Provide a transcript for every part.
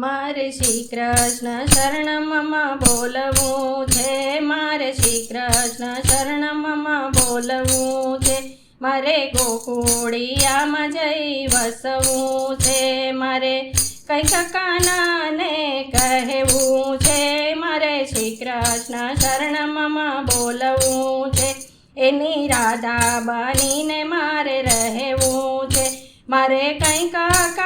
મારે શ્રી કૃષ્ણ શરણમમાં બોલવું છે. મારે શ્રી કૃષ્ણ શરણમમાં બોલવું છે. મારે ગોકુળિયામાં જઈ વસવું છે. મારે કઈ કાનાને કહેવું છે. મારે શ્રી કૃષ્ણ શરણમમાં બોલવું છે. એની રાધા બનીને મારે રહેવું છે. મારે કંઈક કાનાને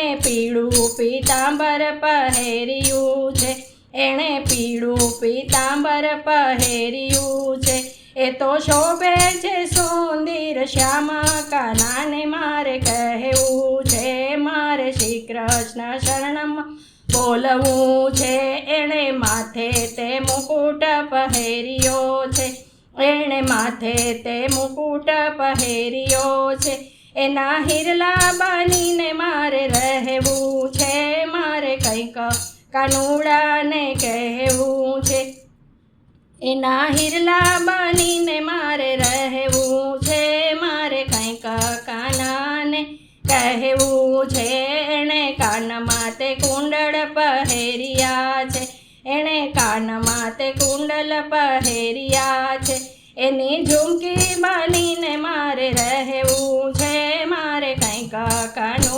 એણે પીળું પીતાંબર પહેર્યું છે. એણે પીળું પીતાંબર પહેર્યું છે. એ તો શોભે છે સુંદર શ્યામા કાનાને મારે કહેવું છે. મારે શ્રી કૃષ્ણ શરણમાં બોલવું છે. એણે માથે તે મુકુટ પહેર્યો છે. એણે માથે તે મુકુટ પહેર્યો છે. એના હિરલા બનીને કાનુડાને કહેવું છે, એના હિરલા બનીને મારે રહેવું છે, મારે કંઈક કાનાને કહેવું છે, એણે કાનમાં તે કુંડળ પહેર્યા છે, એણે કાનમાં તે કુંડલ પહેર્યા છે, એની ઝુમકી બનીને મારે રહેવું છે, મારે કંઈક કાનુડાને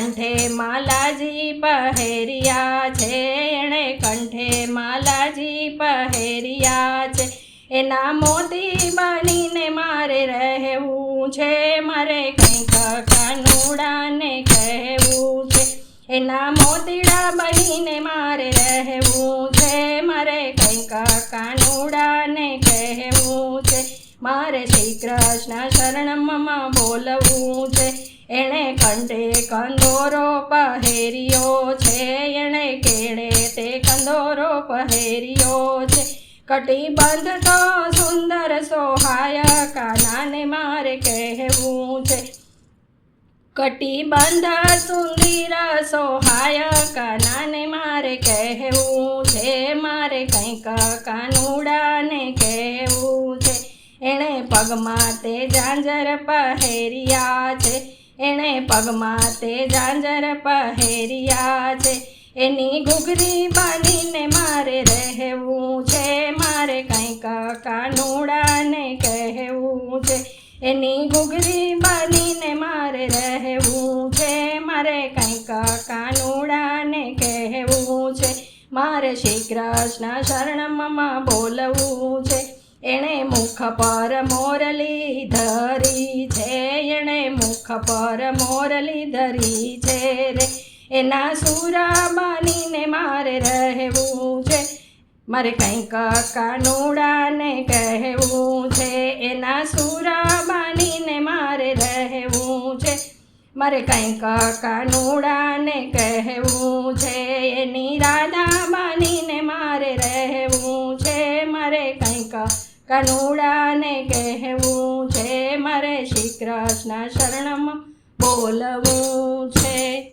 કંઠે માલાજી પહેર્યા છે. એણે કંઠે માલાજી પહેર્યા છે. એના મોતી બનીને મારે રહેવું છે. મારે કંઈક કાનુડાને કહેવું છે. એના મોતીડા બનીને મારે રહેવું છે. મારે કંઈક કાનુડાને કહેવું છે. મારે શ્રી કૃષ્ણ શરણમાં બોલવું છે. એણે કંઠે કંદોરો પહેર્યો છે, એણે કેળે તે કંદોરો પહેર્યો છે. કટિબંધ તો સુંદર સોહાય કાનાને મારે કહેવું છે. કટિબંધ સુંદર સોહાય કાનાને મારે કહેવું છે. મારે કંઈક કાનુડાને કહેવું છે. એણે પગમાં તે ઝાંઝર પહેર્યા એણે પગમાં તે ઝાંઝર પહેર્યા છે. એની ઘૂઘરી બાંધીને મારે રહેવું છે. મારે કંઈક કાનુડાને કહેવું છે. એની ઘૂઘરી બાંધીને મારે રહેવું છે. મારે કંઈક કાનુડાને કહેવું છે. મારે શ્રી કૃષ્ણ શરણમાં બોલવું છે. એણે મુખ પર મોરલી ધરી મુખ પર મોરલી ધરી છે રે. એના સુરા બનીને મારે રહેવું છે. મારે કંઈક કાનુડાને કહેવું છે. એના સુરા બનીને મારે રહેવું છે. મારે કંઈક કાનુડાને કહેવું છે. એની રાધા બનીને મારે રહેવું છે. મારે કંઈક કાનુડાને શ્રી કૃષ્ણ શરણમ બોલવું છે.